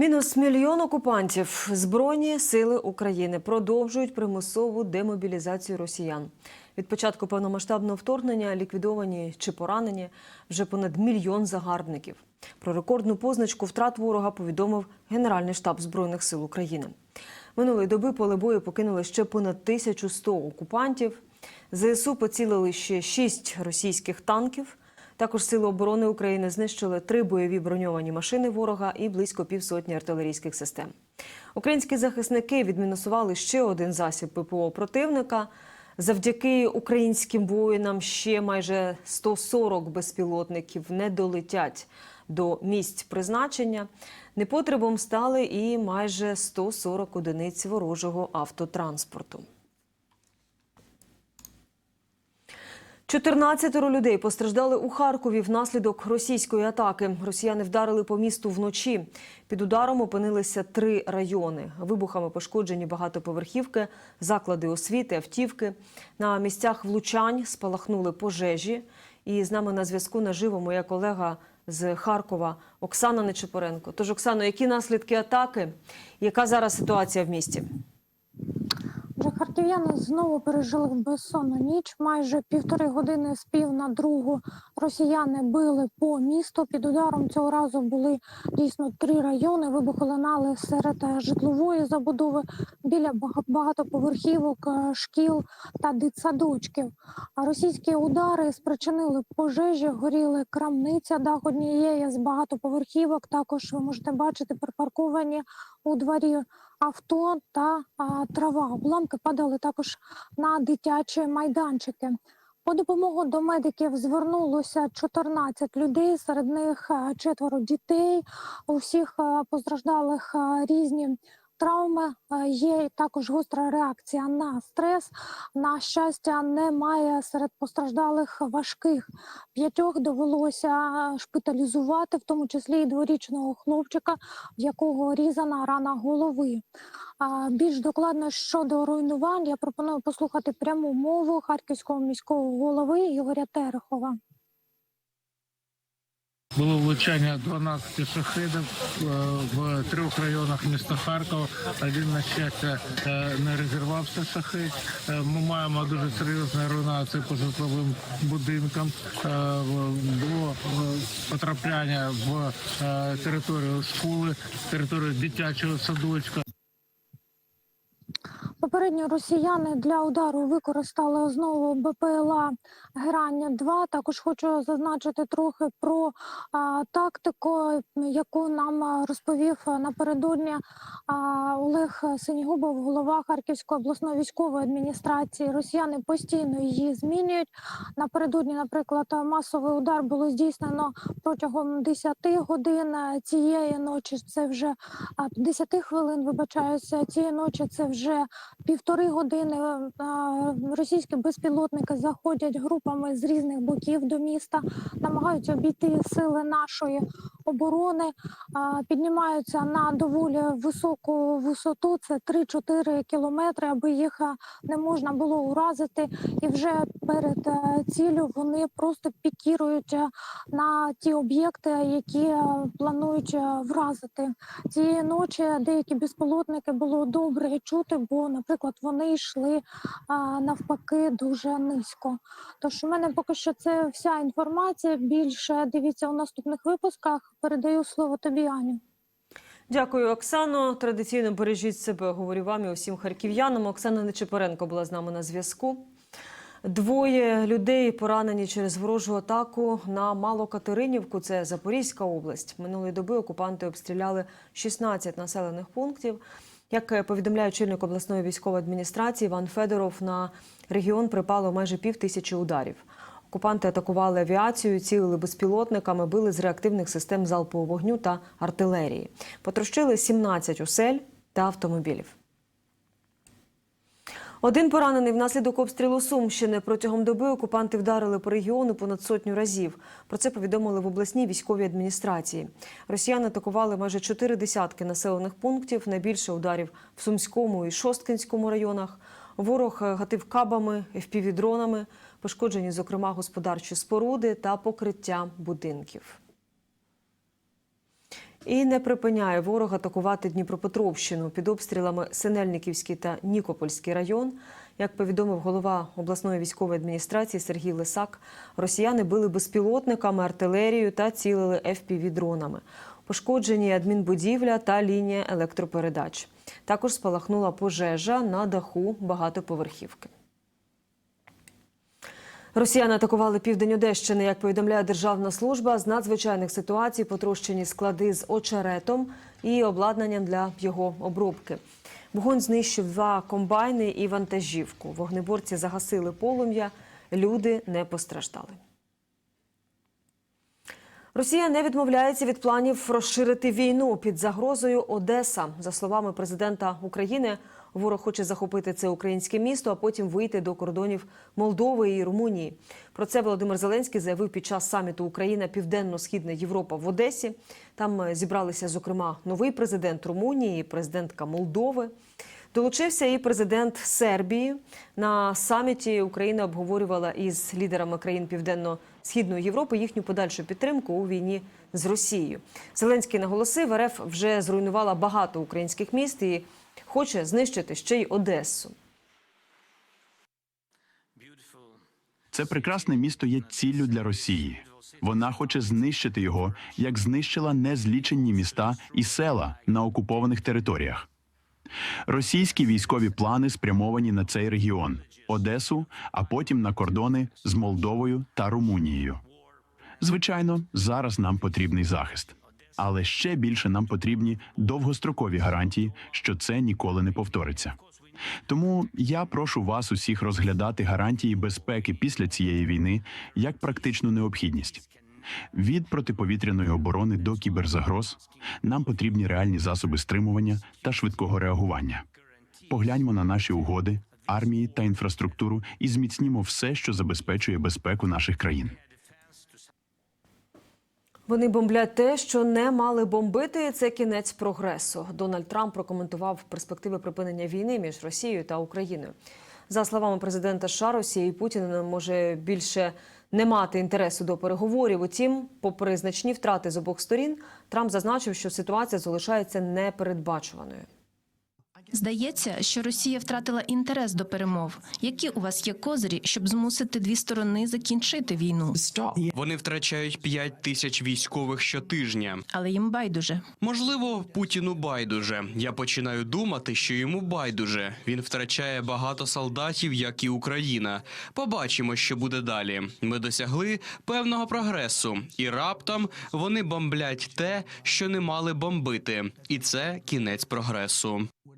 Мінус мільйон окупантів. Збройні сили України продовжують примусову демобілізацію росіян. Від початку повномасштабного вторгнення ліквідовані чи поранені вже понад мільйон загарбників. Про рекордну позначку втрат ворога повідомив Генеральний штаб збройних сил України. Минулої доби поле бою покинули ще понад 1100 окупантів. ЗСУ поцілили ще шість російських танків. Також Сили оборони України знищили три бойові броньовані машини ворога і близько півсотні артилерійських систем. Українські захисники відмінусували ще один засіб ППО противника. Завдяки українським воїнам ще майже 140 безпілотників не долетять до місць призначення. Непотребом стали і майже 140 одиниць ворожого автотранспорту. 14 людей постраждали у Харкові внаслідок російської атаки. Росіяни вдарили по місту вночі. Під ударом опинилися три райони. Вибухами пошкоджені багатоповерхівки, заклади освіти, автівки. На місцях влучань спалахнули пожежі. І з нами на зв'язку наживо моя колега з Харкова Оксана Нечепоренко. Тож, Оксано, які наслідки атаки? Яка зараз ситуація в місті? Харків'яни знову пережили безсонну ніч. Майже півтори години з пів на другу росіяни били по місту. Під ударом цього разу були дійсно три райони. Вибухи лунали серед е, житлової забудови біля багатоповерхівок, е, шкіл та дитсадочків. А російські удари спричинили пожежі, горіли крамниця дах однієї з багатоповерхівок. Також ви можете бачити припарковані у дворі авто та а, трава. Обламки падали також на дитячі майданчики. По допомогу до медиків звернулося 14 людей, серед них е, четверо дітей. У всіх е, постраждалих е, різні травми. Е, Є також гостра реакція на стрес. На щастя, немає серед постраждалих важких. П'ятьох довелося шпиталізувати, в тому числі і дворічного хлопчика, в якого різана рана голови. Більш докладно щодо руйнувань я пропоную послухати пряму мову харківського міського голови Ігоря Терехова. Було влучання 12 шахедів е, в трьох районах міста Харкова. Один, на щастя, е, не розірвався шахет. Е, Ми маємо дуже серйозну руйнацію по житловим будинкам. Було потрапляння в територію школи, територію дитячого садочка. Попередньо росіяни для удару використали знову БПЛА Герання 2 Також хочу зазначити трохи про а, тактику, яку нам розповів напередодні а, Олег Синігубов, голова Харківської обласної військової адміністрації. Росіяни постійно її змінюють. Напередодні, наприклад, масовий удар було здійснено протягом 10 годин цієї ночі. Це вже а, 10 хвилин. Вибачаюся, цієї ночі це вже півтори години. Російські безпілотники заходять групами з різних боків до міста, намагаються обійти сили нашої оборони, піднімаються на доволі високу висоту. Це 3-4 кілометри, аби їх не можна було уразити. І вже перед е, ціллю вони просто пікірують е, на ті об'єкти, які е, планують е, вразити. Цієї ночі деякі безпілотники було добре чути, бо, наприклад, вони йшли навпаки дуже низько. Тож у мене поки що це вся інформація. Більше дивіться у наступних випусках. Передаю слово тобі, Аню. Дякую, Оксано. Традиційно бережіть себе, говорю вам і усім харків'янам. Оксана Нечепоренко була з нами на зв'язку. Двоє людей поранені через ворожу атаку на Малокатеринівку. Це Запорізька область. Минулої доби окупанти обстріляли 16 населених пунктів. Як повідомляє очільник обласної військової адміністрації Іван Федоров, на регіон припало майже пів тисячі ударів. Окупанти атакували авіацію, цілили безпілотниками, били з реактивних систем залпового вогню та артилерії. Потрощили 17 осель та автомобілів. Один поранений внаслідок обстрілу Сумщини. Протягом доби окупанти вдарили по регіону понад сотню разів. Про це повідомили в обласній військовій адміністрації. Росіяни атакували майже чотири десятки населених пунктів. Найбільше ударів в Сумському і Шосткинському районах. Ворог гатив кабами, FPV-дронами, пошкоджені, зокрема, господарчі споруди та покриття будинків. І не припиняє ворог атакувати Дніпропетровщину під обстрілами Синельниківський та Нікопольський район. Як повідомив голова обласної військової адміністрації Сергій Лисак, росіяни били безпілотниками, артилерією та цілили FPV-дронами. Пошкоджені адмінбудівля та лінія електропередач. Також спалахнула пожежа на даху багатоповерхівки. Росіяни атакували південь Одещини. Як повідомляє Державна служба, з надзвичайних ситуацій потрощені склади з очеретом і обладнанням для його обробки. Вогонь знищив два комбайни і вантажівку. Вогнеборці загасили полум'я. Люди не постраждали. Росія не відмовляється від планів розширити війну під загрозою Одеса. За словами президента України, ворог хоче захопити це українське місто, а потім вийти до кордонів Молдови і Румунії. Про це Володимир Зеленський заявив під час саміту Україна Південно-Східна Європа в Одесі. Там е, зібралися зокрема новий президент Румунії, президентка Молдови. Долучився і президент Сербії. На саміті Україна обговорювала із лідерами країн Південно-Східної Європи їхню подальшу підтримку у війні з Росією. Зеленський наголосив, РФ вже зруйнувала багато українських міст і хоче знищити ще й Одесу. Це прекрасне місто є ціллю для Росії. Вона хоче знищити його, як знищила незліченні міста і села на окупованих територіях. Російські військові плани спрямовані на цей регіон Одесу, а потім на кордони з Молдовою та Румунією. Звичайно, зараз нам потрібний захист, але ще більше нам потрібні довгострокові гарантії, що це ніколи не повториться. Тому я прошу вас усіх розглядати гарантії безпеки після цієї війни як практичну необхідність. Від протиповітряної оборони до кіберзагроз нам потрібні реальні засоби стримування та швидкого реагування. Погляньмо на наші угоди, армії та інфраструктуру і зміцнімо все, що забезпечує безпеку наших країн. Вони бомблять те, що не мали бомбити. Це кінець прогресу. Дональд Трамп прокоментував перспективи припинення війни між Росією та Україною. За словами президента США, Росія і Путін може більше не мати інтересу до переговорів. Утім, попри значні втрати з обох сторін, Трамп зазначив, що ситуація залишається непередбачуваною. Здається, що Росія втратила інтерес до перемов. Які у вас є козирі, щоб змусити дві сторони закінчити війну? Вони втрачають 5 тисяч військових щотижня. Але їм байдуже. Можливо, Путіну байдуже. Я починаю думати, що йому байдуже. Він втрачає багато солдатів, як і Україна. Побачимо, що буде далі. Ми досягли певного прогресу, і раптом вони бомблять те, що не мали бомбити, і це кінець прогресу.